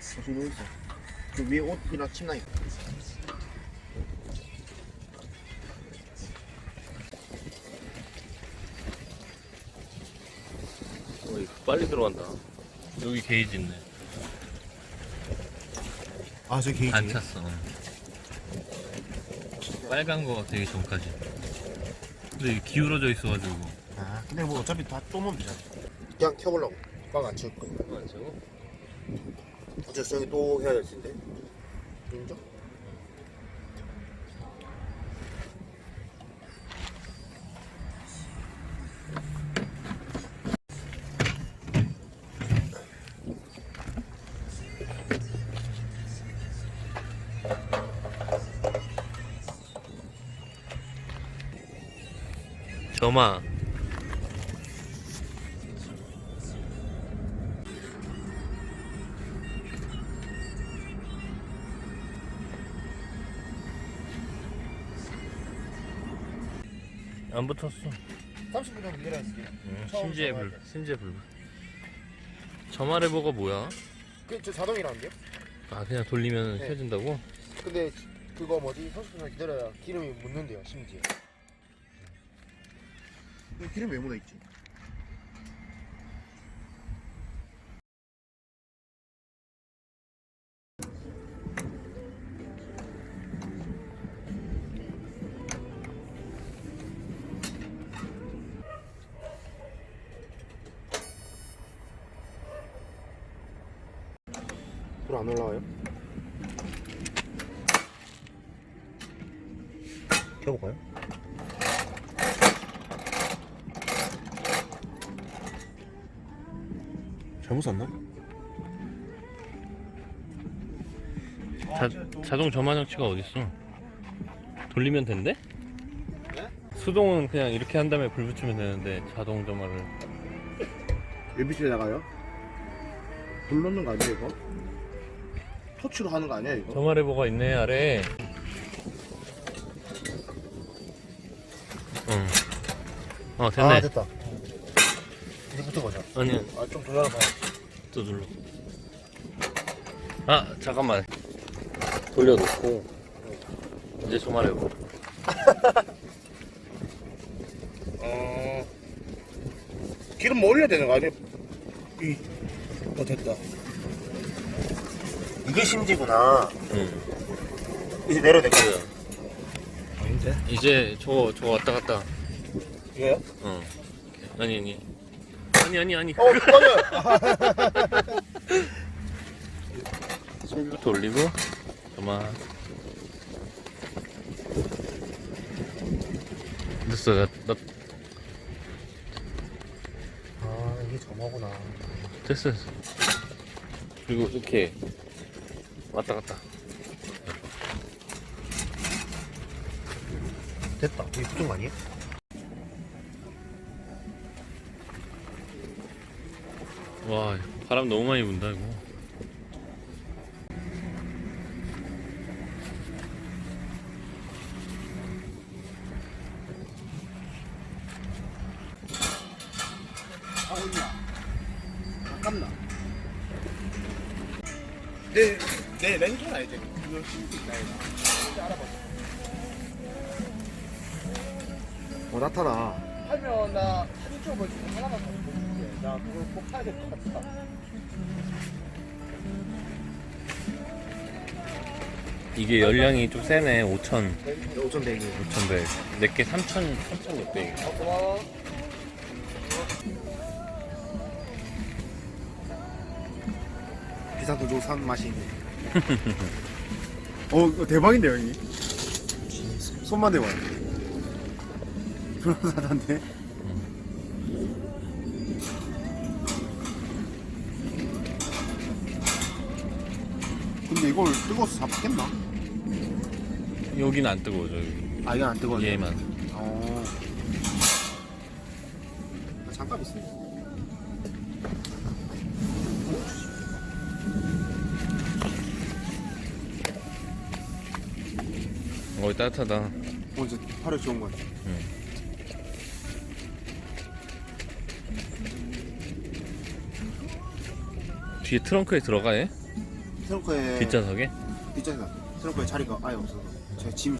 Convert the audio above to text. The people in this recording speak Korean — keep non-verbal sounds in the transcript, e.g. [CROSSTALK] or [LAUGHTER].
저기 누워 있어. 그 위에 옷이랑 침낭 있고. 어이, 빨리 들어간다. 여기 게이지 있네. 아, 저 게이지. 안 찼어. 빨간 거 되기 전까지. 근데 이게 기울어져 있어가지고. 아, 근데 뭐 어차피 다 쏘면 되잖아. 그냥 켜보려고. 꽉안 칠 거야. 안 차고? 여기 또 해야 될 텐데. 인정? 점아. 안 붙었어. 30분 정도. 응, 처음 심지에 불, 심지에 불. 점화 레버가 뭐야? 그저 자동이라는데요? 아 그냥 돌리면 네. 켜진다고? 근데 그거 뭐지? 30분 정도 기다려야 기름이 묻는데요, 심지어. 기름 왜 묻어 있지? 불안 올라와요? 켜볼까요? 잘못 샀나? 자, 자동 점화 장치가 어딨어? 돌리면 된대? 수동은 그냥 이렇게 한 다음에 불 붙이면 되는데 자동 점화를 UBC에 나가요? 불 넣는 거 아니에요 이거? 터치로 하는 거 아니야 이거? 점화 레버가 있네 아래. 응. 어 됐네. 아 됐다. 이제 붙은 거죠? 아니 아좀 돌려봐. 또 눌러. 아 잠깐만. 돌려놓고. 이제 점화 레버 [LAUGHS] 어... 기름 뭐 올려야 되는 거 아니야? 이... 어 됐다 이게 심지구나. 응 이제 내려야 될 거야 그래. 아닌데? 이제 저거 저거 왔다 갔다. 이거요? 어. 아니 아니. 아니 아니 아니. 어 맞아요 [LAUGHS] 손부터 올리고 점화 됐어 나, 나. 아 이게 점화구나. 됐어 됐어. 그리고 이렇게 왔다 갔다. 됐다. 이게 붙은 거 아니에요? 와 바람 너무 많이 분다 이거. 아 올라 아깝나. 내, 내 렌즈는 알지? 이거 심지 있다 이거 알아봐 어. 나타나. 하면 나 사진 찍어보여줄게 하나만 더 보여줄게. 나 그걸 꼭 사야 될 것 같아 이게 열량이 좀 세네. 5000 5천 대기 5100 내게 3000 3600어 고마워. 비싼 거 주고 산 맛이 있네 어 이거 대박인데 형이 손만 대봐요 불안하던데 근데 이걸 뜨거워서 잡겠나? 여기는 안 뜨거워져 여기 아 이건 안 뜨거워 얘만 어. 아, 잠깐 있어. 어 따뜻하다 어, 이제 팔에 좋은 거야. 응. 뒤에 트렁크에 들어가 해? 트렁크에 뒷좌석에? 뒷좌석 트렁크에 자리가 아예 없어서 제가 짐